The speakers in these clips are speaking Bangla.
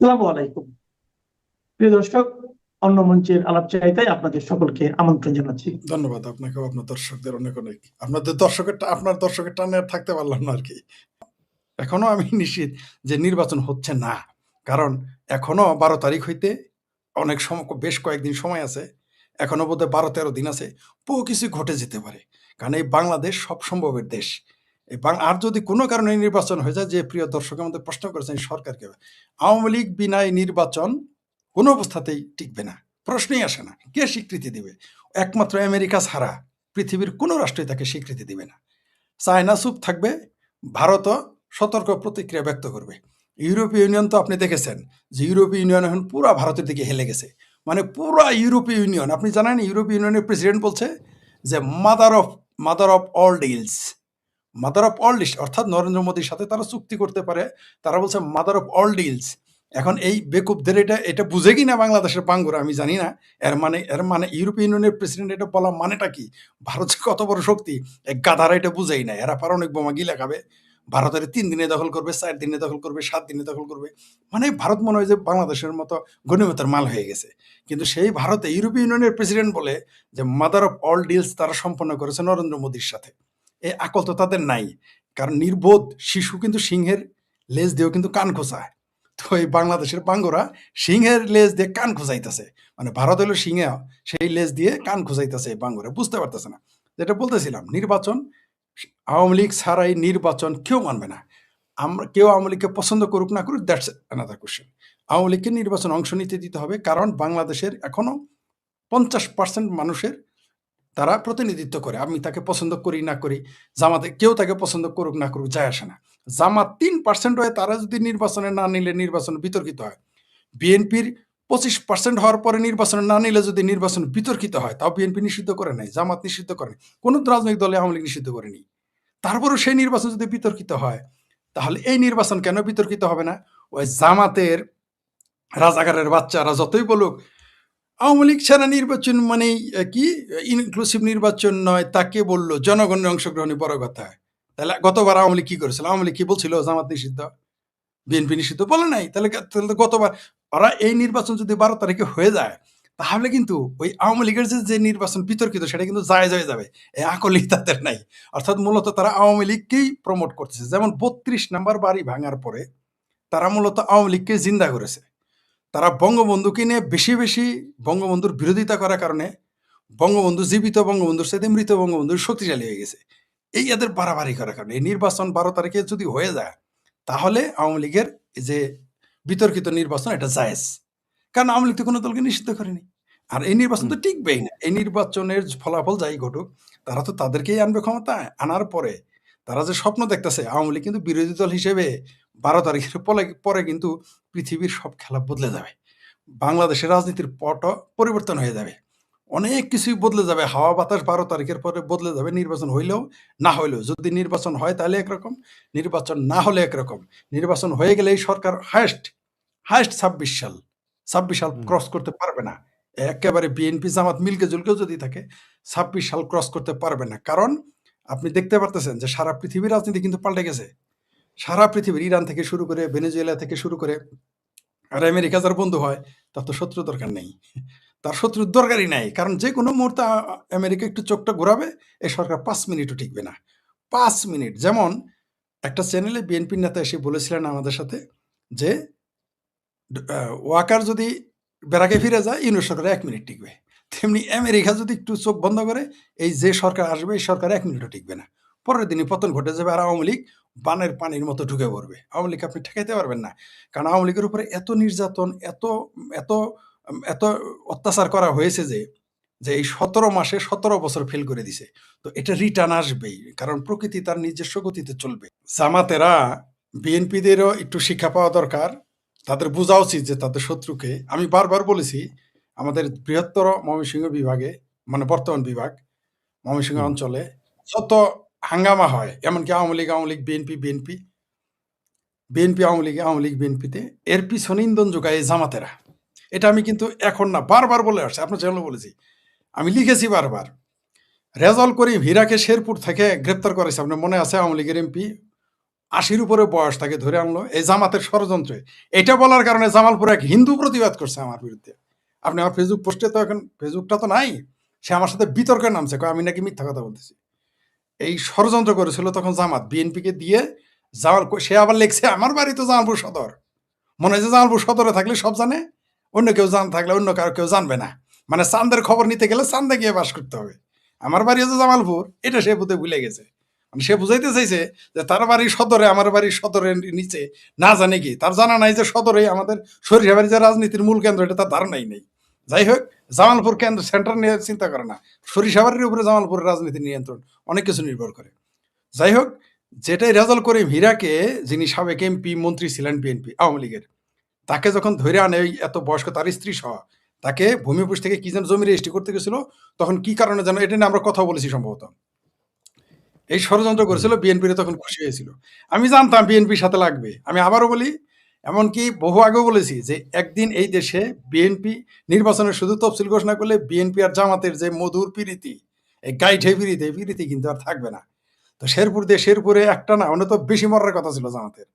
আলাইকুম। প্রিয় দর্শক, অন্য মঞ্চের আলাপ চাইতাই আপনাদের সকলকে আমন্ত্রণ জানাচ্ছি। ধন্যবাদ আপনার দর্শকদের অনেক অনেক। আপনাদের দর্শকের আপনার দর্শকের টানে থাকতে পারলাম না আর কি এখনও আমি নিশ্চিত যে নির্বাচন হচ্ছে না। কারণ এখনও বারো তারিখ হইতে অনেক সময় বেশ কয়েকদিন সময় আছে। এখনও বোধহয় বারো তেরো দিন আছে। বহু কিছু ঘটে যেতে পারে। কারণ এই বাংলাদেশ সব সম্ভবের দেশ। এই বাং- আর যদি কোনো কারণে নির্বাচন হয়ে যায়, যে প্রিয় দর্শক আমাদের প্রশ্ন করেছেন সরকারকে, আওয়ামী লীগ বিনা এই নির্বাচন কোনো অবস্থাতেই টিকবে না। প্রশ্নই আসে না, কে স্বীকৃতি দিবে? একমাত্র আমেরিকা ছাড়া পৃথিবীর কোনো রাষ্ট্রই তাকে স্বীকৃতি দিবে না। চায়না চুপ থাকবে, ভারতও সতর্ক প্রতিক্রিয়া ব্যক্ত করবে। ইউরোপীয় ইউনিয়ন তো আপনি দেখেছেন, যে ইউরোপীয় ইউনিয়ন এখন পুরো ভারতের দিকে হেলে গেছে। মানে পুরো ইউরোপীয় ইউনিয়ন, আপনি জানেন ইউরোপীয় ইউনিয়নের প্রেসিডেন্ট বলছে যে mother of mother of all deals mother of all deals অর্থাৎ নরেন্দ্র মোদীর সাথে তারা চুক্তি করতে পারে। তারা বলছে মাদার অফ অল ডিলস এখন এই বেকুবদের এটা এটা বুঝে কি না বাংলাদেশের বাঙ্গুরা আমি জানি না। এর মানে এর মানে ইউরোপীয় ইউনিয়নের প্রেসিডেন্ট এটা বলা মানেটা কি? ভারত কত বড় শক্তি এই গাধারা এটা বুঝেই না। এরা পারমাণবিক বোমা গিলা খাবে। ভারতের তিন দিনে দখল করবে, চার দিনে দখল করবে, সাত দিনে দখল করবে। মানে ভারত মনে হয় যে বাংলাদেশের মতো গণিমতের মাল হয়ে গেছে। কিন্তু সেই ভারতে ইউরোপীয় ইউনিয়নের প্রেসিডেন্ট বলে যে মাদার অফ অল ডিলস তারা সম্পন্ন করেছে নরেন্দ্র মোদীর সাথে। এই আকল তো তাদের নাই। কারণ নির্বোধ শিশু কিন্তু সিংহের লেজ দিয়েও কিন্তু কান খোঁচায়। তো এই বাংলাদেশের বাঙ্গরা সিংহের লেজ দিয়ে কান খুঁজাইতেছে মানে ভারত হলো সিংহে, সেই লেজ দিয়ে কান খুঁজাইতেছে এই বাঙ্গরা বুঝতে পারতেছে না। যেটা বলতেছিলাম, নির্বাচন, আওয়ামী লীগ ছাড়াই নির্বাচন কেউ মানবে না। আমরা, কেউ আওয়ামী লীগকে পছন্দ করুক না করুক দ্যাটস অ্যানাদার কোশ্চেন আওয়ামী লীগকে নির্বাচন অংশ নিতে দিতে হবে, কারণ বাংলাদেশের এখনও পঞ্চাশ পার্সেন্ট মানুষের তারা প্রতিনিধিত্ব করে। আমি তাকে পছন্দ করি না করি, জামাতে কেউ তাকে পছন্দ করুক না করুক যায় আসে না। জামাত তিন পার্সেন্ট হয়ে তারা যদি নির্বাচনে না নিলে নির্বাচন বিতর্কিত হয়। বিএনপির পঁচিশ পার্সেন্ট হওয়ার পরে নির্বাচনে না নিলে যদি নির্বাচন বিতর্কিত হয়, তাও বিএনপি নিষিদ্ধ করে নাই, জামাত নিষিদ্ধ করে কোনো রাজনৈতিক দলে আওয়ামী লীগ নিষিদ্ধ করেনি। তারপরেও সেই নির্বাচন যদি বিতর্কিত হয়, তাহলে এই নির্বাচন কেন বিতর্কিত হবে না? ওই জামাতের রাজাগারের বাচ্চারা যতই বলুক আওয়ামী লীগ ছাড়া নির্বাচন মানে কি? ইনক্লুসিভ নির্বাচন নয়, তাকে বলল, জনগণের অংশগ্রহণই বড় কথা। তাহলে গতবার আওয়ামী লীগ কি করেছিল? আওয়ামী লীগ কি বলছিল? জামাত নিষিদ্ধ? বিএনপি নিষিদ্ধ? বলে নাই। তাহলে তাহলে গতবার, ওরা এই নির্বাচন যদি বারো তারিখে হয়ে যায়, তাহলে কিন্তু ওই আওয়ামী লীগের যে যে নির্বাচন বিতর্কিত, সেটা কিন্তু যায় হয়ে যাবে। এই আকলি তাদের নাই। অর্থাৎ মূলত তারা আওয়ামী লীগকেই প্রমোট করতেছে। যেমন বত্রিশ নাম্বার বাড়ি ভাঙার পরে তারা মূলত আওয়ামী লীগকে জিন্দা করেছে। তারা বঙ্গবন্ধুকে নিয়ে বেশি বেশি বঙ্গবন্ধুর বিরোধিতা করার কারণে বঙ্গবন্ধু জীবিত বঙ্গবন্ধুর সাথে মৃত বঙ্গবন্ধুর শক্তিশালী হয়ে গেছে। এই এদের বাড়াবাড়ি করার কারণে এই নির্বাচন বারো তারিখে যদি হয়ে যায় তাহলে আওয়ামী লীগের যে বিতর্কিত নির্বাচন এটা জায়েজ। কারণ আওয়ামী লীগ তো কোনো দলকে নিষিদ্ধ করেনি। আর এই নির্বাচন তো টিকবেই না। এই নির্বাচনের ফলাফল যাই ঘটুক তারা তো তাদেরকেই আনবে ক্ষমতায়। আনার পরে তারা যে স্বপ্ন দেখতেছে আওয়ামী লীগ কিন্তু বিরোধী দল হিসেবে বারো তারিখের পরে পরে কিন্তু পৃথিবীর সব খেলা বদলে যাবে। বাংলাদেশের রাজনীতির পট পরিবর্তন হয়ে যাবে। অনেক কিছুই বদলে যাবে। হাওয়া বাতাস বারো তারিখের পরে বদলে যাবে। নির্বাচন হইলেও না হইলেও। যদি নির্বাচন হয় তাহলে একরকম নির্বাচন না হলে একরকম। নির্বাচন হয়ে গেলে এই সরকার হায়েস্ট হায়েস্ট ছাব্বিশ সাল ছাব্বিশ সাল ক্রস করতে পারবে না। একেবারে বিএনপি জামাত মিলকে জুলকেও যদি থাকে ছাব্বিশ সাল ক্রস করতে পারবে না। কারণ আপনি দেখতে পারতেছেন যে সারা পৃথিবীর রাজনীতি কিন্তু পাল্টে গেছে। সারা পৃথিবীর ইরান থেকে শুরু করে ভেনেজুয়েলা থেকে শুরু করে আর আমেরিকা যার বন্ধু হয়, তার তো শত্রু দরকার নেই। তার শত্রুর দরকারই নাই, কারণ যে কোনো মুহূর্তে আমেরিকা একটু চোখটা ঘোরাবে এই সরকার পাঁচ মিনিটও টিকবে না। পাঁচ মিনিট। যেমন একটা চ্যানেলে বিএনপির নেতা এসে বলেছিলেন আমাদের সাথে যে ওয়াকার যদি বেড়াকে ফিরে যায় ইউনিট সরকার এক মিনিট টিকবে। তেমনি আমেরিকা যদি একটু চোখ বন্ধ করে, এই যে সরকার আসবে, এই সরকার এক মিনিটও টিকবে না। পরের দিনই পতন ঘটে যাবে আর আওয়ামী লীগ বানের পানির মতো ঢুকে পড়বে। আওয়ামী লীগ আপনি ঠেকাইতে পারবেন না। কারণ আওয়ামী লীগের উপরে এত নির্যাতন এত এত এত অত্যাচার করা হয়েছে যে যে এই সতেরো মাসে সতেরো বছর ফেল করে দিছে। তো এটা রিটার্ন আসবেই কারণ প্রকৃতি তার নিজস্ব গতিতে চলবে। জামাতেরা বিএনপিদেরও একটু শিক্ষা পাওয়া দরকার। তাদের বোঝা উচিত যে তাদের শত্রুকে। আমি বারবার বলেছি আমাদের বৃহত্তর ময়মনসিংহ বিভাগে মানে বর্তমান বিভাগ ময়মনসিংহ অঞ্চলে যত হাঙ্গামা হয়। এমনকি Awami League Awami League, BNP BNP BNP, Awami League Awami League, বিএনপিতে এর পিছনে ইন্ধন যোগায় এই জামাতেরা। এটা আমি কিন্তু এখন না, বারবার বলে আসছি, আপনার চ্যানেলে বলেছি। আমি লিখেছি বারবার। রেজাল করিম হীরাকে শেরপুর থেকে গ্রেপ্তার করেছে। আপনার মনে আছে আওয়ামী লীগের এমপি? আশির উপরে বয়স তাকে ধরে আনলো। এই জামাতের ষড়যন্ত্রে। এটা বলার কারণে জামালপুর এক হিন্দু প্রতিবাদ করছে আমার বিরুদ্ধে। আপনি আমার ফেসবুক পোস্টে তো এখন ফেসবুকটা তো নাই। সে আমার সাথে বিতর্কে নামছে আমি নাকি মিথ্যা কথা বলতেছি। এই ষড়যন্ত্র করেছিল তখন জামাত বিএনপিকে দিয়ে জামাল সে আবার লেখছে, আমার বাড়ি তো জামালপুর সদর। মনে হয় যে জামালপুর সদরে থাকলে সব জানে, অন্য কেউ জান থাকলে অন্য কারও কেউ জানবে না। মানে চান্দের খবর নিতে গেলে চান্দে গিয়ে বাস করতে হবে। আমার বাড়ি হচ্ছে জামালপুর। এটা সে বুঝতে ভুলে গেছে। মানে সে বুঝাইতে চাইছে যে তার বাড়ির সদরে, আমার বাড়ির সদরের নিচে, না জানে কি। তার জানা নাই যে সদরে আমাদের সরিষাবাড়ি যে রাজনীতির মূল কেন্দ্র, এটা তার ধারণাই নেই। যাই হোক জামালপুর কেন্দ্র সেন্টার নিয়ে চিন্তা করে না। সরিষাবাড়ির উপরে জামালপুরের রাজনীতি নিয়ন্ত্রণ অনেক কিছু নির্ভর করে। যাই হোক যেটাই রেজাল্ট করে হীরাকে, যিনি সাবেক এমপি, মন্ত্রী ছিলেন বিএনপি, আওয়ামী লীগের, তাকে যখন ধরে আনে এত বয়স্ক তার স্ত্রী সহ, তাকে ভূমিপুষ থেকে কি যেন জমি রেজিস্ট্রি করতে গেছিল, তখন কি কারণে যেন এটা নিয়ে আমরা কথা বলেছি সম্ভবত। এই ষড়যন্ত্র করেছিল, বিএনপির তখন খুশি হয়েছিল। আমি জানতাম বিএনপির সাথে লাগবে। আমি আবারও বলি এমনকি বহু আগেও বলেছি যে একদিন এই দেশে বিএনপি নির্বাচনের শুধু তফসিল ঘোষণা করলে বিএনপি আর জামাতের যে মধুর পিরিতি, এই গাইঠে এই পিরিতি কিন্তু আর থাকবে না। তো শেরপুর দিয়ে শেরপুরে একটা না, অন্য তো বেশি মরার কথা ছিল জামাতের।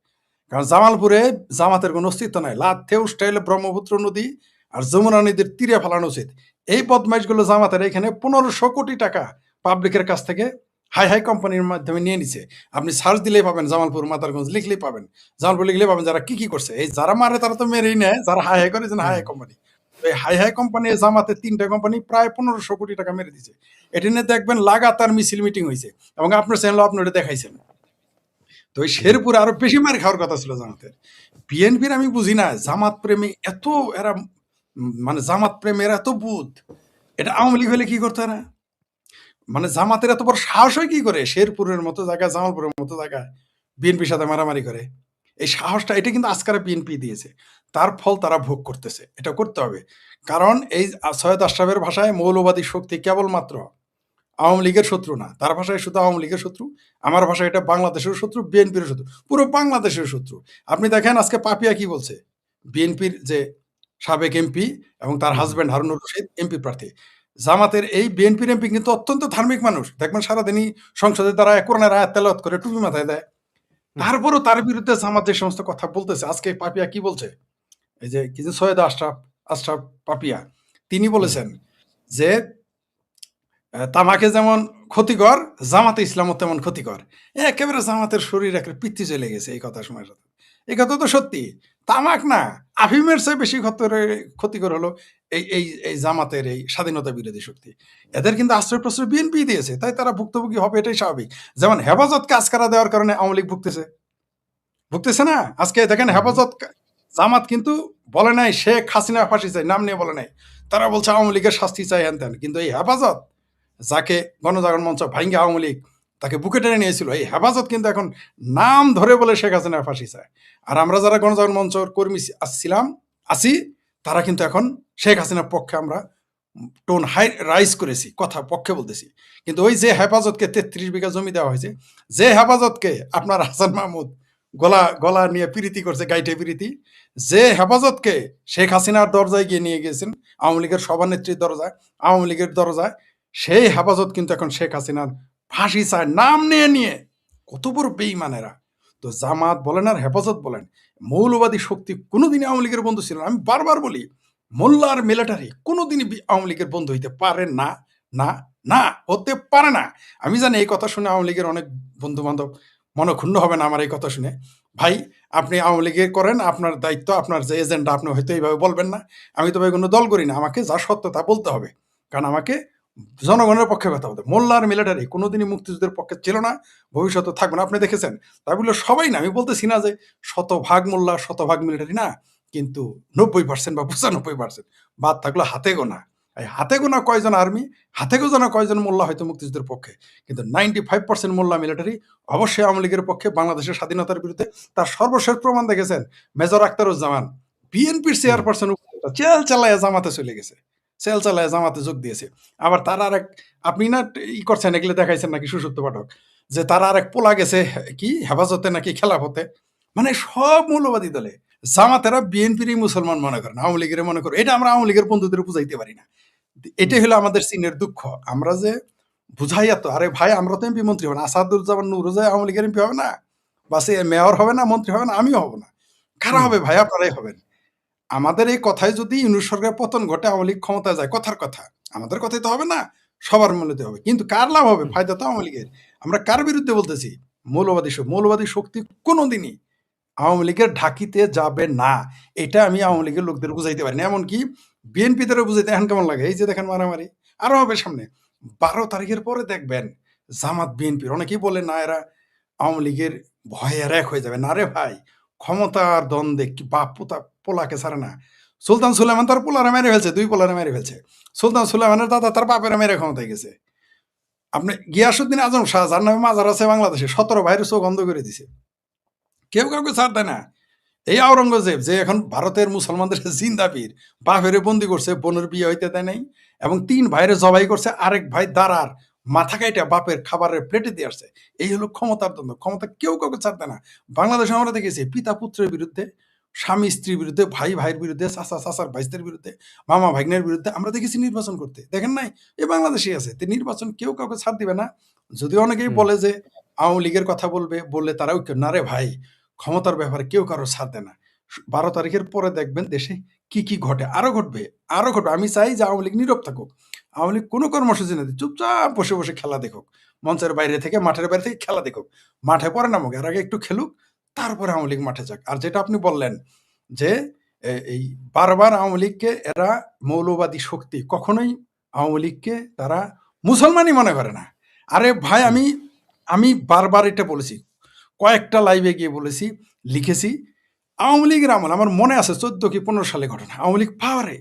কারণ জামালপুরে জামাতের কোনো অস্তিত্ব নাই। লাথে স্টাইলে ব্রহ্মপুত্র নদী আর যমুনা নদীর তীরে ফেলানো উচিত। এই বদমাইশগুলো জামাতের এখানে পনেরোশো কোটি টাকা পাবলিকের কাছ থেকে হাই হাই কোম্পানির মাধ্যমে নিয়ে নিছে। আপনি সার্চ দিলেই পাবেন জামালপুর, মাতারগঞ্জ, লিখলেই পাবেন। জামালপুর লিখলেই পাবেন যারা কি কি করছে। এই যারা মারে তারা তো মেরেই নেয়, যারা হাই হাই করে হাই হাই কোম্পানি। এই হাই হাই কোম্পানি জামাতে তিনটা কোম্পানি প্রায় পনেরোশো কোটি টাকা মেরে দিছে। এটি নিয়ে দেখবেন লাগাতার মিছিল মিটিং হয়েছে এবং আপনার চ্যানেল আপনি ওটা দেখাইছেন। তো ওই শেরপুরে আরও বেশি মার খাওয়ার কথা ছিল জামাতের। বিএনপির আমি বুঝি না, জামাত প্রেমী এত এরা মানে জামাত প্রেমের এত বুধ। এটা আওয়ামী লীগ হলে কি করতে না মানে জামাতের এত বড় সাহস হয় কি করে? শেরপুরের মতো জায়গায়, জামালপুরের মতো জায়গায় বিএনপির সাথে মারামারি করে। এই সাহসটা, এটা কিন্তু আজকারা বিএনপি দিয়েছে। তার ফল তারা ভোগ করতেছে। এটা করতে হবে। কারণ এই সৈয়দ আশরাফের ভাষায় মৌলবাদী শক্তি কেবলমাত্র আওয়ামী লীগের শত্রু না। তার ভাষায় শুধু আওয়ামী লীগের শত্রু। আমার ভাষায় এটা বাংলাদেশের শত্রু বিএনপির শত্রু। পুরো বাংলাদেশের শত্রু। আপনি দেখেন আজকে পাপিয়া কি বলছে? বিএনপির যে সাবেক এমপি এবং তার হাজব্যান্ড হারুনুর রশিদ, এমপি প্রার্থী। জামাতের এই বিএনপির এমপি কিন্তু অত্যন্ত ধার্মিক মানুষ। দেখবেন সারাদিনই সংসদে তারা কোরআনের আয়াত তেলাওয়াত করে টুপি মাথায় দেয়। তারপরও তার বিরুদ্ধে জামাত যে সমস্ত কথা বলতেছে আজকে পাপিয়া কি বলছে? এই যে কি যে সৈয়দ আশরাফ আশরাফ পাপিয়া তিনি বলেছেন যে তামাকে যেমন ক্ষতিকর জামাতে ইসলামও তেমন ক্ষতিকর। একেবারে জামাতের শরীর একটা পিত্তি চলে গেছে এই কথা সময়ের সাথে। এই কথা তো সত্যি। তামাক না আফিমের চেয়ে বেশি ক্ষতিকর হলো এই এই এই জামাতের এই স্বাধীনতা বিরোধী শক্তি। এদের কিন্তু আশ্রয় প্রশ্রয় বিএনপি দিয়েছে, তাই তারা ভুক্তভোগী হবে এটাই স্বাভাবিক। যেমন হেফাজত কাজ করা দেওয়ার কারণে আওয়ামী লীগ ভুগতেছে। ভুগতেছে না? আজকে দেখেন হেফাজত জামাত কিন্তু বলে নাই, শেখ হাসিনা ফাঁসি চাই, নাম নিয়ে বলে নাই। তারা বলছে আওয়ামী লীগের শাস্তি চাই হ্যান কিন্তু এই হেফাজত, যাকে গণজাগরণ মঞ্চ ভাঙ্গে আওয়ামী লীগ তাকে বুকে টেনে নিয়েছিল। এই হেফাজত কিন্তু এখন নাম ধরে বলে শেখ হাসিনা ফাঁসি চায়। আর আমরা যারা গণজাগরণ মঞ্চর কর্মী ছিলাম আছি তারা কিন্তু এখন শেখ হাসিনার পক্ষে আমরা টোন হাই, রাইজ করেছি, কথা পক্ষে বলতেছি। কিন্তু ওই যে হেফাজতকে তেত্রিশ বিঘা জমি দেওয়া হয়েছে, যে হেফাজতকে আপনার হাসান মাহমুদ গলা গলা নিয়ে প্রীতি করছে, গাইটে প্রীতি, যে হেফাজতকে শেখ হাসিনার দরজায় গিয়ে নিয়ে গেছেন আওয়ামী লীগের সভানেত্রীর দরজায়, আওয়ামী লীগের দরজায়, সেই হেফাজত কিন্তু এখন শেখ হাসিনার ফাঁসি চায়, নাম নিয়ে নিয়ে। কত বড় বেইমানেরা তো জামাত বলেন আর হেফাজত বলেন, মৌলবাদী শক্তি কোনোদিনই আওয়ামী লীগের বন্ধু ছিল না। আমি বারবার বলি মোল্লা আর মিলিটারি কোনোদিনই আওয়ামী লীগের বন্ধু হইতে পারে না না না, হতে পারে না। আমি জানি এই কথা শুনে আওয়ামী লীগের অনেক বন্ধু বান্ধব মনক্ষুণ্ণ হবে না আমার এই কথা শুনে। ভাই, আপনি আওয়ামী লীগের করেন, আপনার দায়িত্ব, আপনার যে এজেন্ডা আপনি হয়তো এইভাবে বলবেন না। আমি তো ভাই কোনো দল করি না, আমাকে যা সত্য তা বলতে হবে। কারণ আমাকে জনগণের পক্ষে কথা বলতে। মোল্লা আর মিলিটারি কোনোদিনই মুক্তিযুদ্ধের পক্ষে ছিল না ভবিষ্যতে থাকবে না। আপনি দেখেছেন তাই বলে সবাই না, আমি বলতেছি না যে শতভাগ মোল্লা, শতভাগ মিলিটারি না, কিন্তু নব্বই পার্সেন্ট বা পঁচানব্বই পার্সেন্ট বাদ থাকল হাতে গোনা। এই হাতে গোনা কয়জন আর্মি, হাতে গোনা কয়জন মোল্লা হয়তো মুক্তিযুদ্ধের পক্ষে? কিন্তু নাইনটি ফাইভ পার্সেন্ট মোল্লা মিলিটারি অবশ্যই আওয়ামী লীগের পক্ষে বাংলাদেশের স্বাধীনতার বিরুদ্ধে। তার সর্বশেষ প্রমাণ দেখেছেন, মেজর আক্তারুজ্জামান বিএনপির চেয়ারপারসন চেল চালায় জামাতে চলে গেছে। চেল চালায় জামাতে যোগ দিয়েছে। আবার তার আর এক আপনি না ই করছেন এগুলো দেখাইছেন নাকি সুসত্য পাঠক যে তার আর এক পোলা গেছে কি হেফাজতে নাকি খেলাফতে মানে সব মৌলবাদী দলে জামাতেরা বিএনপিরই মুসলমান মনে করেন আওয়ামী লীগের মনে করেন। এটা আমরা আওয়ামী লীগের বন্ধুদের বুঝাইতে পারি না। এটাই হলো আমাদের চীনের দুঃখ। আমরা যে বুঝাই এত আরে ভাই আমরা তো এমপি মন্ত্রী হব না আসাদুজ্জামান নুর যে আওয়ামী লীগের এমপি হবে না বা সে মেয়র হবে না মন্ত্রী হবে না আমিও হব না। কারা হবে ভাই? আপনারাই হবেন। আমাদের এই কথায় যদি ইউনুস সরকারের পতন ঘটে, আওয়ামী লীগ ক্ষমতায় যায়, কথার কথা। আমাদের কথাই তো হবে না, সবার মূল্যতে হবে। কিন্তু কার লাভ হবে? ফায়দা তো আওয়ামী লীগের। আমরা কার বিরুদ্ধে বলতেছি? মৌলবাদী মৌলবাদী শক্তি কোনোদিনই আওয়ামী লীগের ঢাকিতে যাবে না। এটা আমি আওয়ামী লীগের লোকদের বুঝাইতে পারি না। এমনকি বিএনপিদেরও বুঝাইতে এখন কেমন লাগে? এই যে দেখেন মারামারি। আরও হবে সামনে। বারো তারিখের পরে দেখবেন জামাত বিএনপির। অনেকেই বলে, না, এরা আওয়ামী লীগের ভয়ে আর এক হয়ে যাবে। না রে ভাই, ক্ষমতার দ্বন্দ্বে কি বাপ পোলাকে ছাড়ে না। সুলতান সুলেমান তার পোলারে মেরে ফেলছে, দুই পোলারে মেরে ফেলছে। সুলতান সুলেমানের দাদা তার বাপেরা মেরে ক্ষমতায় গেছে। আপনি গিয়াসুদ্দিন আজম শাহ, যার নামে মাজার আছে বাংলাদেশে, সতেরো বাইরে চোখ বন্ধ করে দিছে। কেউ কাউকে ছাড় দেয় না। এই আওরঙ্গজেব যে এখন ভারতের মুসলমানদের জিন্দাবীর বাপেরে বন্দি করছে, বোনের বিয়ে হইতে দেয় নাই, এবং তিন ভাইরে জবাই করছে, আরেক ভাই দাঁড়ার মাথা কাইটা বাপের খাবারের প্লেটে দিয়ে আসছে। এই হলো ক্ষমতার দ্বন্দ্ব। ক্ষমতা কেউ কাউকে দেয় না। বাংলাদেশে আমরা দেখেছি পিতা পুত্রের বিরুদ্ধে স্বামী স্ত্রীর বিরুদ্ধে ভাই ভাইয়ের বিরুদ্ধে চাচা চাচার ভাইদের বিরুদ্ধে মামা ভাগ্নের বিরুদ্ধে আমরা দেখেছি নির্বাচন করতে। দেখেন নাই? এই বাংলাদেশেই আছে। তো নির্বাচন কেউ কাউকে ছাড় দিবে না। যদি অনেকেই বলে যে আওয়ামী লীগের কথা বলবে বললে তারাও কেউ না রে ভাই ক্ষমতার ব্যাপারে কেউ কারও ছাড় দেয় না। বারো তারিখের পরে দেখবেন দেশে কি কি ঘটে? আরও ঘটবে। আরও ঘটবে। আমি চাই যে আওয়ামী লীগ নীরব থাকুক। আওয়ামী লীগ কোনো কর্মসূচি না চুপচাপ বসে বসে খেলা দেখুক। মঞ্চের বাইরে থেকে মাঠের বাইরে থেকে খেলা দেখুক। মাঠে পরে নামুক। এর আগে একটু খেলুক। তারপরে আওয়ামী লীগ মাঠে যাক। আর যেটা আপনি বললেন যে এই বারবার আওয়ামী লীগকে এরা মৌলবাদী শক্তি কখনোই আওয়ামী লীগকে তারা মুসলমানই মনে করে না। আরে ভাই, আমি আমি বারবার এটা বলেছি, কয়েকটা লাইভে গিয়ে বলেছি, লিখেছি, আওয়ামী লীগের আমল, আমার মনে আছে চোদ্দ কি পনেরো সালে ঘটনা, আওয়ামী লীগ পাওয়ারে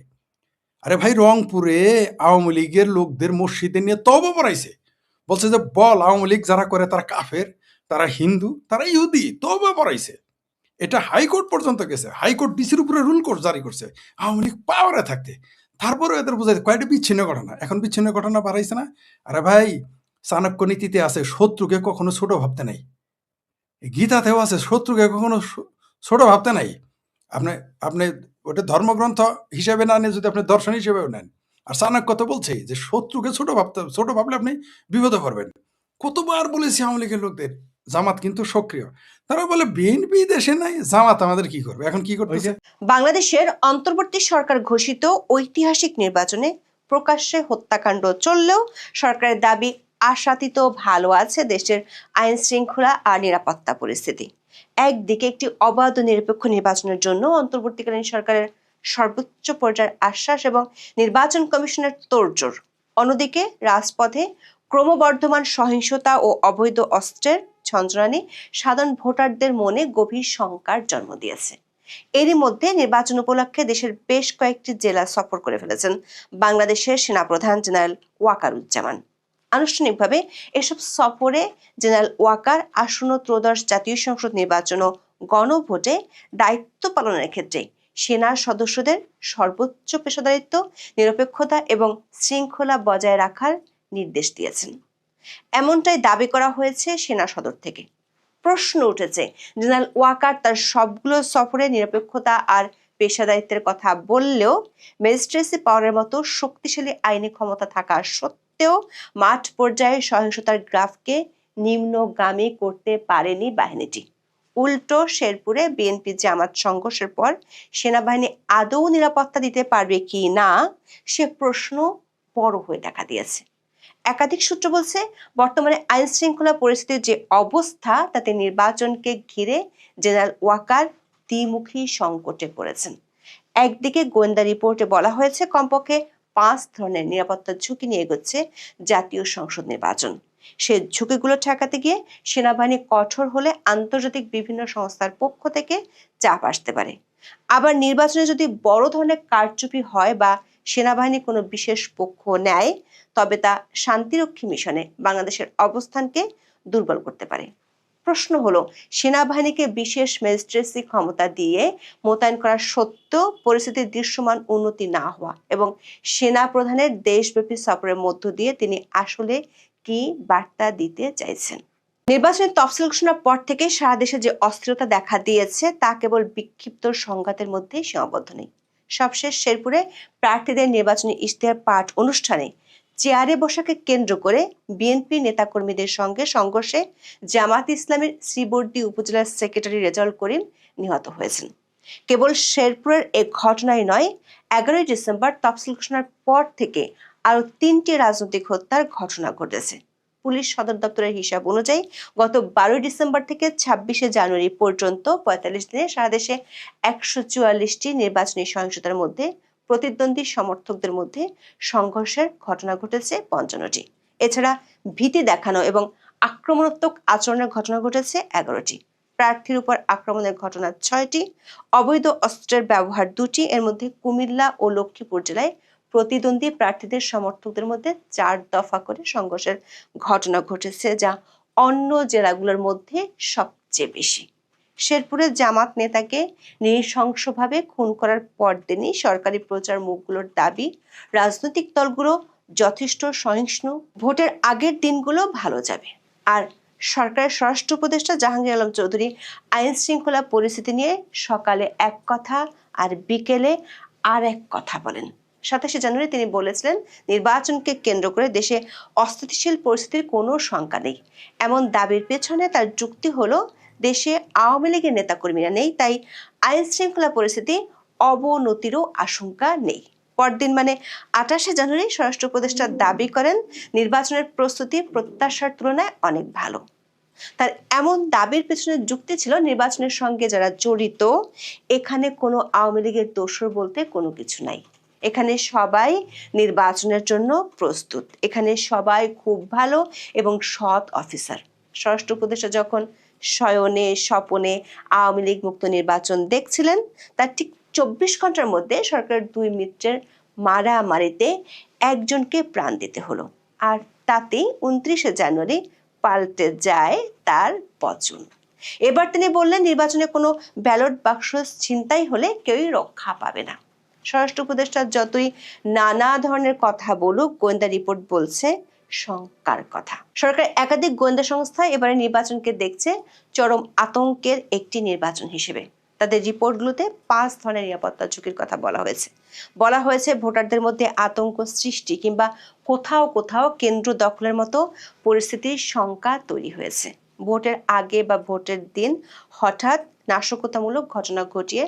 আরে ভাই, রংপুরে আওয়ামী লীগের লোকদের মসজিদে নিয়ে তব পড়াইছে। বলছে যে, বল, আওয়ামী লীগ যারা করে তারা কাফের। তারা হিন্দু, তারা ইহুদি তব পড়াইছে। এটা হাইকোর্ট পর্যন্ত গেছে। হাইকোর্ট ডিসির উপরে রুল কোর্ট জারি করছে। আওয়ামী লীগ পাওয়ারে থাকতে। তারপরে এদের বোঝাইছে কয়েকটা বিচ্ছিন্ন ঘটনা? এখন বিচ্ছিন্ন ঘটনা বাড়াইছে না? আরে ভাই চাণক্য নীতিতে আছে, শত্রুকে কখনো ছোট ভাবতে নাই। গীতাতেও আছে, শত্রুকে কখনো ছোট ভাবতে নাই। আপনি আপনি ওটা ধর্মগ্রন্থ হিসেবে না নিয়ে যদি আপনি দর্শন হিসেবেও নেন। আর চাণক্য তো বলছেই যে শত্রুকে ছোট ভাবতে, ছোট ভাবলে আপনি বিপদে পড়বেন। কতবার বলেছি আওয়ামী লীগের লোকদের জামাত কিন্তু সক্রিয়। তারা বলে বিএনপি দেশে নাই জামাত আমাদের কি করবে? এখন কি করতেছে? বাংলাদেশের অন্তর্বর্তী সরকার ঘোষিত ঐতিহাসিক নির্বাচনে প্রকাশ্যে হত্যাকাণ্ড চললেও সরকারের দাবি আশাতীত ভালো আছে দেশের আইন শৃঙ্খলা আর নিরাপত্তা পরিস্থিতি। একদিকে একটি অবাধ ও নিরপেক্ষ নির্বাচনের জন্য অন্তর্বর্তীকালীন সরকারের সর্বোচ্চ পর্যায়ের আশ্বাস এবং নির্বাচন কমিশনের তোড়জোড়। অন্যদিকে রাজপথে ক্রমবর্ধমান সহিংসতা ও অবৈধ অস্ত্রের ঝঞ্ঝনানি সাধারণ ভোটারদের মনে গভীর শঙ্কার জন্ম দিয়েছে। এরই মধ্যে নির্বাচন উপলক্ষে দেশের বেশ কয়েকটি জেলা সফর করে ফেলেছেন বাংলাদেশের সেনাপ্রধান জেনারেল ওয়াকারুজ্জামান। আনুষ্ঠানিকভাবে এসব সফরে জেনারেল ওয়াকার আসন্ন ত্রয়োদশ জাতীয় সংসদ নির্বাচন ও গণভোটে দায়িত্ব পালনের ক্ষেত্রে সেনার সদস্যদের সর্বোচ্চ পেশাদারিত্ব, নিরপেক্ষতা এবং শৃঙ্খলা বজায় রাখার নির্দেশ দিয়েছেন। এমনটাই দাবি করা হয়েছে সেনা সদর থেকে। প্রশ্ন উঠেছে, জেনারেল ওয়াকার তার সবগুলো সফরে নিরপেক্ষতা আর পেশাদারিত্বের কথা বললেও ম্যাজিস্ট্রেসি পাওয়ারের মতো শক্তিশালী আইনি ক্ষমতা থাকা সত্ত্বেও মাঠ পর্যায়ে সহিংসতার গ্রাফকে নিম্নগামী করতে পারেনি বাহিনীটি। উল্টো শেরপুরে বিএনপি জামাত সংঘর্ষের পর সেনাবাহিনী আদৌ নিরাপত্তা দিতে পারবে কি না, সে প্রশ্ন বড় হয়ে দেখা দিয়েছে। একাধিক সূত্র বলছে, বর্তমানে আইন শৃঙ্খলা পরিস্থিতির যে অবস্থা, তাতে নির্বাচনকে ঘিরে জেনারেল ওয়াকার দ্বিমুখী সংকটে পড়েছেন। একদিকে গোয়েন্দা রিপোর্টে বলা হয়েছে, কমপক্ষে পাঁচ ধরনের নিরাপত্তার ঝুঁকি নিয়ে এগোচ্ছে জাতীয় সংসদ নির্বাচন। সে ঝুঁকিগুলো ঠেকাতে গিয়ে সেনাবাহিনী কঠোর হলে আন্তর্জাতিক বিভিন্ন সংস্থার পক্ষ থেকে চাপ আসতে পারে। আবার নির্বাচনে যদি বড় ধরনের কারচুপি হয় বা সেনাবাহিনী কোনো বিশেষ পক্ষ নেয়, তবে তা শান্তিরক্ষী মিশনে বাংলাদেশের অবস্থানকে দুর্বল করতে পারে। প্রশ্ন হলো, সেনাবাহিনীকে বিশেষ ম্যাজিস্ট্রেসি ক্ষমতা দিয়ে মোতায়েন করা সত্ত্বেও পরিস্থিতির দৃশ্যমান উন্নতি না হওয়া এবং সেনা প্রধানের দেশব্যাপী সফরের মধ্য দিয়ে তিনি আসলে কি বার্তা দিতে চাইছেন? নির্বাচনের তফসিল ঘোষণার পর থেকে সারা দেশে যে অস্থিরতা দেখা দিয়েছে, তা কেবল বিক্ষিপ্ত সংঘাতের মধ্যেই সীমাবদ্ধ নেই। সবশেষ শেরপুরে প্রার্থীদের নির্বাচনী ইশতেহার পাঠ অনুষ্ঠানে চেয়ারে বসাকে কেন্দ্র করে বিএনপি নেতাকর্মীদের সঙ্গে সংঘর্ষে জামাত ইসলামের শ্রীবর্দী উপজেলার সেক্রেটারি রেজাউল করিম নিহত হয়েছেন। কেবল শেরপুরের এ ঘটনাই নয়, এগারোই ডিসেম্বর তফসিল ঘোষণার পর থেকে আরও তিনটি রাজনৈতিক হত্যার ঘটনা ঘটেছে। পুলিশ সদর দপ্তরের হিসাব অনুযায়ী গত বারোই ডিসেম্বর থেকে ছাব্বিশে জানুয়ারি পর্যন্ত পঁয়তাল্লিশ দিনে সারা দেশে একশো চুয়াল্লিশটি নির্বাচনী সহিংসতার মধ্যে, প্রতিদ্বন্দ্বী সমর্থকদের মধ্যে সংঘর্ষের ঘটনা ঘটেছে পঞ্চান্নটি। এছাড়া ভীতি দেখানো এবং আক্রমণাত্মক আচরণের ঘটনা ঘটেছে এগারোটি। প্রার্থীর উপর আক্রমণের ঘটনা ছয়টি, অবৈধ অস্ত্রের ব্যবহার দুটি, এর মধ্যে কুমিল্লা ও লক্ষ্মীপুর জেলায় প্রতিদ্বন্দ্বী প্রার্থীদের সমর্থকদের মধ্যে চার দফা করে সংঘর্ষের ঘটনা ঘটেছে, যা অন্য জেলাগুলোর মধ্যে সবচেয়ে বেশি। শেরপুরে জামাত নেতাকে নৃশংসভাবে খুন করার পরদিনই সরকারি প্রচার মুখগুলোর দাবি, রাজনৈতিক দলগুলো যথেষ্ট সহিষ্ণু ভোটের আগের দিনগুলো ভালো যাবে। আর সরকারের স্বরাষ্ট্র উপদেষ্টা জাহাঙ্গীর আলম চৌধুরী আইন শৃঙ্খলা পরিস্থিতি নিয়ে সকালে এক কথা আর বিকেলে আর এক কথা বলেন। সাতাশে জানুয়ারি তিনি বলেছিলেন, নির্বাচনকে কেন্দ্র করে দেশে অস্থিতিশীল পরিস্থিতির কোনো শঙ্কা নেই। এমন দাবির পেছনে তার যুক্তি হলো, দেশে আওয়ামী লীগের নেতাকর্মীরা নেই, তাই আইন শৃঙ্খলা পরিস্থিতি অবনতিরও আশঙ্কা নেই। পরদিন মানে আঠাশে জানুয়ারি স্বরাষ্ট্র উপদেষ্টা দাবি করেন, নির্বাচনের প্রস্তুতি প্রত্যাশার তুলনায় অনেক ভালো। তার এমন দাবির পেছনে যুক্তি ছিল নির্বাচনের সঙ্গে যারা জড়িত, এখানে কোনো আওয়ামী লীগের দোষর বলতে কোনো কিছু নাই। এখানে সবাই নির্বাচনের জন্য প্রস্তুত। এখানে সবাই খুব ভালো এবং সৎ অফিসার। স্বরাষ্ট্র উপদেষ্টা যখন শয়নে, স্বপনে আওয়ামী লীগ মুক্ত নির্বাচন দেখছিলেন, তার ঠিক চব্বিশ ঘণ্টার মধ্যে সরকারের দুই মিত্রের মারামারিতে একজনকে প্রাণ দিতে হলো। আর তাতেই উনত্রিশে জানুয়ারি পাল্টে যায় তার পচন। এবার তিনি বললেন, নির্বাচনে কোনো ব্যালট বাক্স ছিনতাই হলে কেউই রক্ষা পাবে না। স্বরাষ্ট্র উপদেষ্টা যতই নানা ধরনের কথা বলুক, গোয়েন্দা রিপোর্ট বলছে শঙ্কার কথা। সরকার একাধিক গোয়েন্দা সংস্থা এবারে নির্বাচনকে দেখছে চরম আতঙ্কের একটি নির্বাচন হিসেবে। তাদের রিপোর্টগুলোতে পাঁচ ধরনের নিরাপত্তা ঝুঁকির কথা বলা হয়েছে। বলা হয়েছে ভোটারদের মধ্যে আতঙ্ক সৃষ্টি কিংবা কোথাও কোথাও কেন্দ্র দখলের মতো পরিস্থিতির শঙ্কা তৈরি হয়েছে। ভোটের আগে বা ভোটের দিন হঠাৎ নাশকতামূলক ঘটনা ঘটিয়ে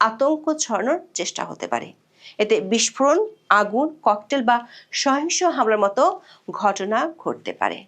আতঙ্ক ছড়ানোর চেষ্টা হতে পারে। এতে বিস্ফোরণ, আগুন, ককটেল বা সহিংস হামলার মতো ঘটনা ঘটতে পারে,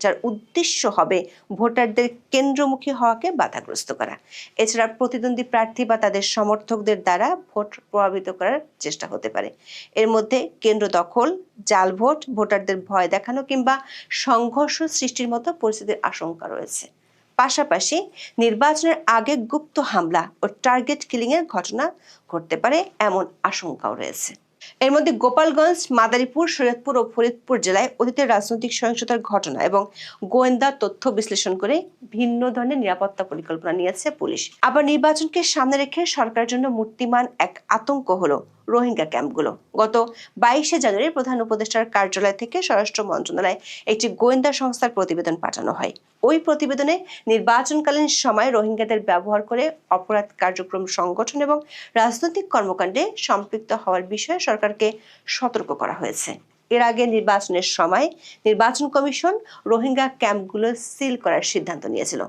যার উদ্দেশ্য হবে ভোটারদের কেন্দ্রমুখী হওয়াকে বাধাগ্রস্ত করা। এছাড়া প্রতিদ্বন্দ্বী প্রার্থী বা তাদের সমর্থকদের দ্বারা ভোট প্রভাবিত করার চেষ্টা হতে পারে। এর মধ্যে কেন্দ্র দখল, জাল ভোট, ভোটারদের ভয় দেখানো কিংবা সংঘর্ষ সৃষ্টির মতো পরিস্থিতির আশঙ্কা রয়েছে। পাশাপাশি নির্বাচনের আগে গুপ্ত হামলা ও টার্গেট কিলিং এর ঘটনা ঘটতে পারে এমন আশঙ্কাও রয়েছে। এর মধ্যে গোপালগঞ্জ, মাদারীপুর, শরীয়তপুর ও ফরিদপুর জেলায় অতীতের রাজনৈতিক সহিংসতার ঘটনা এবং গোয়েন্দা তথ্য বিশ্লেষণ করে ভিন্ন ধরনের নিরাপত্তা পরিকল্পনা নিয়েছে পুলিশ। আবার নির্বাচনকে সামনে রেখে সরকারের জন্য মূর্তিমান এক আতঙ্ক হলো রোহিঙ্গা ক্যাম্পগুলো। গত বাইশে জানুয়ারি প্রধান উপদেষ্টার কার্যালয় থেকে স্বরাষ্ট্র মন্ত্রণালয়ে একটি গোয়েন্দা সংস্থার প্রতিবেদন পাঠানো হয়। ওই প্রতিবেদনে নির্বাচনকালীন সময় রোহিঙ্গাদের ব্যবহার করে অপরাধ কার্যক্রম, সংগঠন এবং রাজনৈতিক কর্মকাণ্ডে সম্পৃক্ত হওয়ার বিষয়ে সরকারকে সতর্ক করা হয়েছে। এর আগে নির্বাচনের সময় নির্বাচন কমিশন রোহিঙ্গা ক্যাম্পগুলো সিল করার সিদ্ধান্ত নিয়েছিল।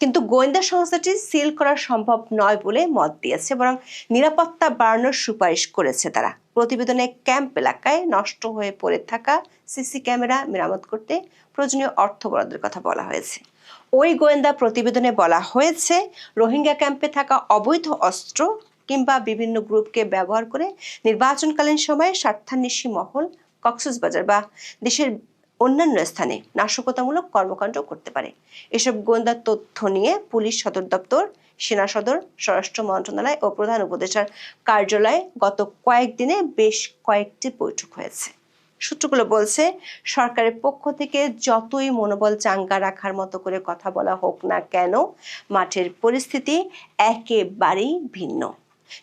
কিন্তু গোয়েন্দা সংস্থাটি সিল করা সম্ভব নয় বলে মত দিয়েছে, বরং নিরাপত্তা বাড়ানোর সুপারিশ করেছে তারা। প্রতিবেদনে ক্যাম্প এলাকায় নষ্ট হয়ে পড়ে থাকা সিসি ক্যামেরা মেরামত করতে প্রয়োজনীয় অর্থ বরাদ্দের কথা বলা হয়েছে। ওই গোয়েন্দা প্রতিবেদনে বলা হয়েছে, রোহিঙ্গা ক্যাম্পে থাকা অবৈধ অস্ত্র কিংবা বিভিন্ন গ্রুপকে ব্যবহার করে নির্বাচনকালীন সময়ে স্বার্থান্বেষী মহল কক্সবাজার বা দেশের অন্যান্য স্থানে নাশকতামূলক কর্মকাণ্ড করতে পারে। এসব গোয়েন্দা তথ্য নিয়ে পুলিশ সদর দপ্তর, সেনা সদর, স্বরাষ্ট্র মন্ত্রণালয় ও প্রধান উপদেষ্টার কার্যালয়ে গত কয়েকদিনে বেশ কয়েকটি বৈঠক হয়েছে। সূত্রগুলো বলছে, সরকারের পক্ষ থেকে যতই মনোবল চাঙ্গা রাখার মতো করে কথা বলা হোক না কেন, মাঠের পরিস্থিতি একেবারেই ভিন্ন।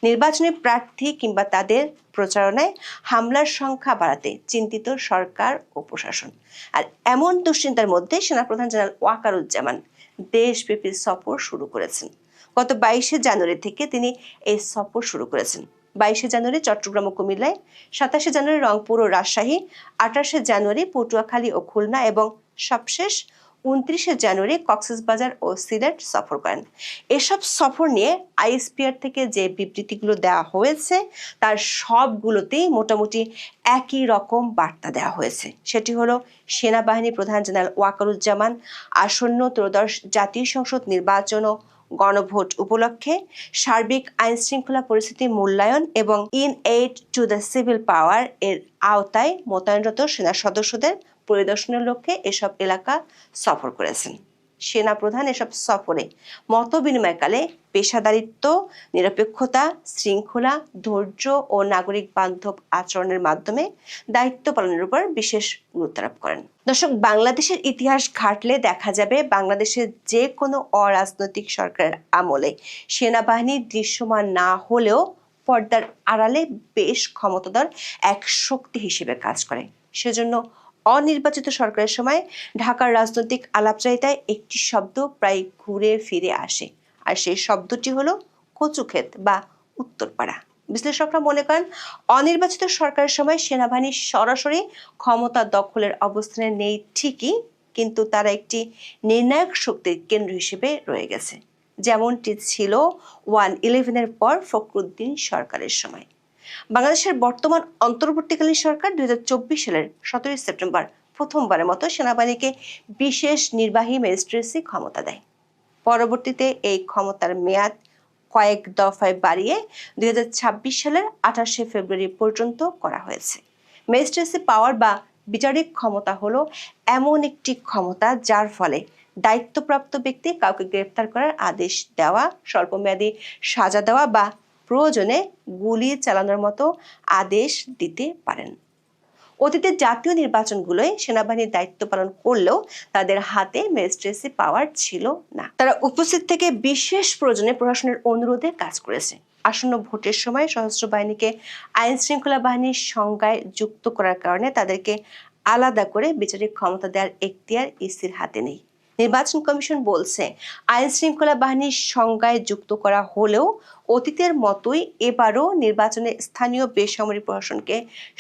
নির্বাচনী প্রার্থী কিংবা তাদের প্রচারণায় হামলার সংখ্যা বাড়াতে চিন্তিত সরকার ও প্রশাসন। আর এমন দুশ্চিন্তার মধ্যে সেনাপ্রধান জেনারেল ওয়াকারুজ্জামান দেশব্যাপী সফর শুরু করেছেন। গত বাইশে জানুয়ারি থেকে তিনি এই সফর শুরু করেছেন। বাইশে জানুয়ারি চট্টগ্রাম ও কুমিল্লায়, সাতাশে জানুয়ারি রংপুর ও রাজশাহী, আঠাশে জানুয়ারি পটুয়াখালী ও খুলনা এবং সবশেষ উনত্রিশে জানুয়ারি কক্সবাজার ও সিলেট সফর করেন। এসব সফর নিয়ে আইএসপিআর থেকে যে বিবৃতিগুলো দেওয়া হয়েছে, তার সবগুলোতেই মোটামুটি একই রকম বার্তা দেওয়া হয়েছে। সেটি হলো সেনাবাহিনী প্রধান জেনারেল ওয়াকারুজ্জামান, আসন্ন ত্রয়োদশ জাতীয় সংসদ নির্বাচন ও গণভোট উপলক্ষে সার্বিক আইন শৃঙ্খলা পরিস্থিতি মূল্যায়ন এবং in aid to the civil power এর আওতায় মোতায়েনরত সেনা সদস্যদের পরিদর্শনের লক্ষ্যে এসব এলাকা সফর করেছেন। সেনা প্রধান এসব সফরে মত বিনিময়কালে পেশাদারিত্ব, নিরপেক্ষতা, শৃঙ্খলা, ধৈর্য ও নাগরিক বান্ধব আচরণের মাধ্যমে দায়িত্ব পালনের উপর বিশেষ গুরুত্ব আরোপ করেন। দর্শক, বাংলাদেশের ইতিহাস ঘাটলে দেখা যাবে বাংলাদেশের যে কোনো অরাজনৈতিক সরকারের আমলে সেনাবাহিনী দৃশ্যমান না হলেও পর্দার আড়ালে বেশ ক্ষমতাধর এক শক্তি হিসেবে কাজ করে। সেজন্য অনির্বাচিত সরকারের সময় ঢাকার রাজনৈতিক আলাপচারিতায় একটি শব্দ প্রায় ঘুরে ফিরে আসে। আর সেই শব্দটি হলো কচুক্ষেত বা উত্তরপাড়া। বিশ্লেষকরা মনে করেন, অনির্বাচিত সরকারের সময় সেনাবাহিনী সরাসরি ক্ষমতা দখলের অবস্থানে নেই ঠিকই, কিন্তু তারা একটি নির্ণায়ক শক্তির কেন্দ্র হিসেবে রয়ে গেছে। যেমনটি ছিল ওয়ান ইলেভেনের পর ফখরুদ্দিন সরকারের সময়। বাংলাদেশের বর্তমান অন্তর্বর্তীকালীন সরকার দুই হাজার চব্বিশ সালের সতেরোই সেপ্টেম্বর প্রথমবারের মতো সেনাবাহিনীকে বিশেষ নির্বাহী ম্যাজিস্ট্রেসি ক্ষমতা দেয়। পরবর্তীতে এই ক্ষমতার মেয়াদ কয়েক দফায় বাড়িয়ে দুই ছাব্বিশ সালের আঠাশে ফেব্রুয়ারি পর্যন্ত করা হয়েছে। ম্যাজিস্ট্রেসি পাওয়ার বা বিচারিক ক্ষমতা হলো এমন একটি ক্ষমতা যার ফলে দায়িত্বপ্রাপ্ত ব্যক্তি কাউকে গ্রেপ্তার করার আদেশ দেওয়া, স্বল্পমেয়াদী সাজা দেওয়া বা প্রয়োজনে গুলি চালানোর মতো আদেশ দিতে পারেন। অতীতের জাতীয় নির্বাচনগুলোয় সেনাবাহিনীর দায়িত্ব পালন করলেও তাদের হাতে ম্যাজিস্ট্রেসি পাওয়ার ছিল না। তারা উপস্থিত থেকে বিশেষ প্রয়োজনে প্রশাসনের অনুরোধে কাজ করেছে। আসন্ন ভোটের সময় সশস্ত্র বাহিনীকে আইন শৃঙ্খলা বাহিনীর সংজ্ঞায় যুক্ত করার কারণে তাদেরকে আলাদা করে বিচারিক ক্ষমতা দেওয়ার এখতিয়ার ইসির হাতে নেই। নির্বাচন কমিশন বলছে আইন শৃঙ্খলা বাহিনীর সংজ্ঞায় যুক্ত করা হলেও অতীতের মতোই এবারও নির্বাচনে স্থানীয় বেসামরিক প্রশাসনকে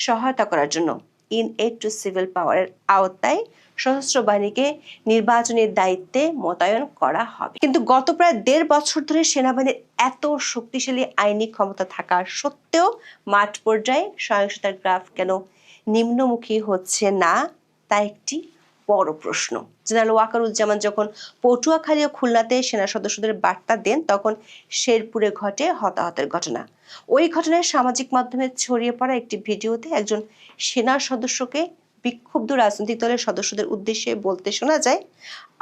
সহায়তা করার জন্য ইন এইড টু সিভিল পাওয়ারের আওতায় সশস্ত্র বাহিনীকে নির্বাচনের দায়িত্বে মোতায়েন করা হবে। কিন্তু গত প্রায় দেড় বছর ধরে সেনাবাহিনীর এত শক্তিশালী আইনি ক্ষমতা থাকা সত্ত্বেও মাঠ পর্যায়ে সহিংসতার গ্রাফ কেন নিম্নমুখী হচ্ছে না, তা একটি বড় প্রশ্ন। জেনারেল ওয়াকারুজ্জামান যখন পটুয়াখালী ও খুলনাতে সেনা সদস্যদের বার্তা দেন, তখন শেরপুরে ঘটে হতাহতের ঘটনা। ওই ঘটনায় সামাজিক মাধ্যমে ছড়িয়ে পড়া একটি ভিডিওতে একজন সেনা সদস্যকে বিক্ষুব্ধ রাজনৈতিক দলের সদস্যদের উদ্দেশ্যে বলতে শোনা যায়,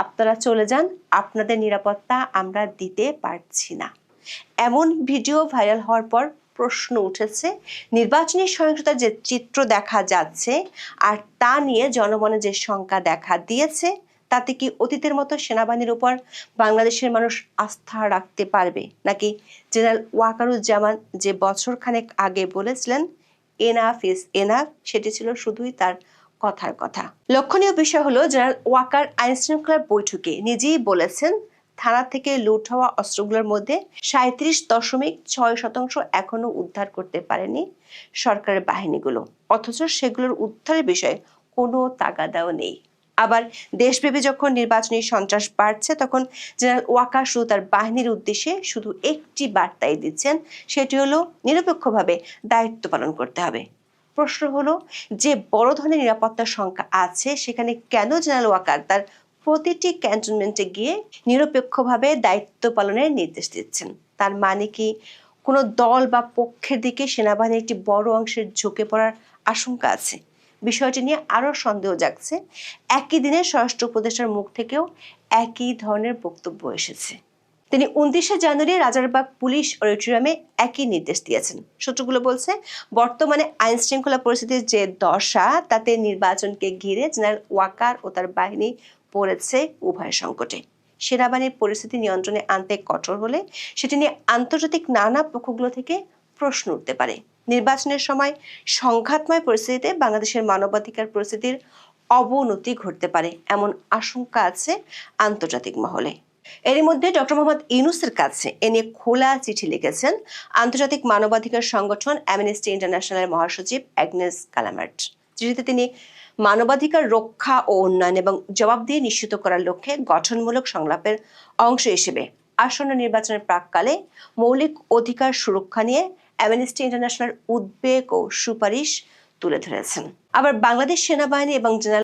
আপনারা চলে যান, আপনাদের নিরাপত্তা আমরা দিতে পারছি না। এমন ভিডিও ভাইরাল হওয়ার পর প্রশ্ন উঠেছে, নির্বাচনী সহিংসতার যে চিত্র দেখা যাচ্ছে আর তা নিয়ে জনমনে যে শঙ্কা দেখা দিয়েছে, তাতে কি অতীতের মতো সেনাবাহিনীর উপর বাংলাদেশের মানুষ আস্থা রাখতে পারবে? নাকি জেনারেল ওয়াকারুজ্জামান যে বছর খানেক আগে বলেছিলেন এনাফ ইজ এনাফ সেটি ছিল শুধুই তার কথার কথা। লক্ষণীয় বিষয় হলো, জেনারেল ওয়াকার আইন শৃঙ্খলার বৈঠকে নিজেই বলেছেন থানা থেকে লুট হওয়া অস্ত্রগুলোর মধ্যে সাঁত্রিশ দশমিক ছয় শতাংশ এখনও উদ্ধার করতে পারেনি সরকারের বাহিনীগুলো। অথচ সেগুলোর উদ্ধারের বিষয়ে কোনো তাগাদাও নেই। আবার দেশব্যাপী যখন নির্বাচনী সন্ত্রাস বাড়ছে, তখন জেনারেল ওয়াকা শুধু তার বাহিনীর উদ্দেশ্যে শুধু একটি বার্তাই দিচ্ছেন, সেটি হলো নিরপেক্ষভাবে দায়িত্ব পালন করতে হবে। প্রশ্ন হলো, যে বড় ধরনের নিরাপত্তার সংখ্যা আছে, সেখানে কেন জেনারেল ওয়াকার তার প্রতিটি ক্যান্টনমেন্টে গিয়ে নিরপেক্ষভাবে দায়িত্ব পালনের নির্দেশ দিচ্ছেন। তার মানে কি? কোনো দল বা পক্ষের দিকে সেনাবাহিনীর একটি বড় অংশের ঝুঁকে পড়ার আশঙ্কা আছে। বিষয়টি নিয়ে আরও সন্দেহ জাগছে। একই দিনে স্বরাষ্ট্র উপদেষ্টার মুখ থেকেও একই ধরনের বক্তব্য এসেছে। তিনি উনত্রিশে জানুয়ারি রাজারবাগ পুলিশ অডিটোরিয়ামে একই নির্দেশ দিয়েছেন। সূত্রগুলো বলছে, বর্তমানে আইন শৃঙ্খলা পরিস্থিতির যে দশা, তাতে নির্বাচনকে ঘিরে জেনারেল ওয়াকার ও তার বাহিনী পড়েছে উভয় সংকটে। সেনাবাহিনীর পরিস্থিতি নিয়ন্ত্রণে আনতে কঠোর হলে সেটি নিয়ে আন্তর্জাতিক নানা পক্ষগুলো থেকে প্রশ্ন উঠতে পারে। নির্বাচনের সময় সংঘাতময় পরিস্থিতিতে বাংলাদেশের মানবাধিকার পরিস্থিতির অবনতি ঘটতে পারে, এমন আশঙ্কা আছে আন্তর্জাতিক মহলে। এরই মধ্যে ডক্টর মোহাম্মদ ইউনুসের কাছে এ নিয়ে খোলা চিঠি লিখেছেন আন্তর্জাতিক মানবাধিকার সংগঠন অ্যামনেস্টি ইন্টারন্যাশনালের মহাসচিব অ্যাগনেস কালামার্ট। চিঠিতে তিনি মানবাধিকার রক্ষা ও উন্নয়ন এবং জবাবদিহি নিশ্চিত করার লক্ষ্যে গঠনমূলক সংলাপের অংশ হিসেবে আসন্ন নির্বাচনের প্রাককালে মৌলিক অধিকার সুরক্ষা নিয়ে অ্যামনেস্টি ইন্টারন্যাশনাল উদ্বেগ ও সুপারিশ তুলে ধরেছেন। আবার বাংলাদেশ সেনাবাহিনী এবং জেনারেল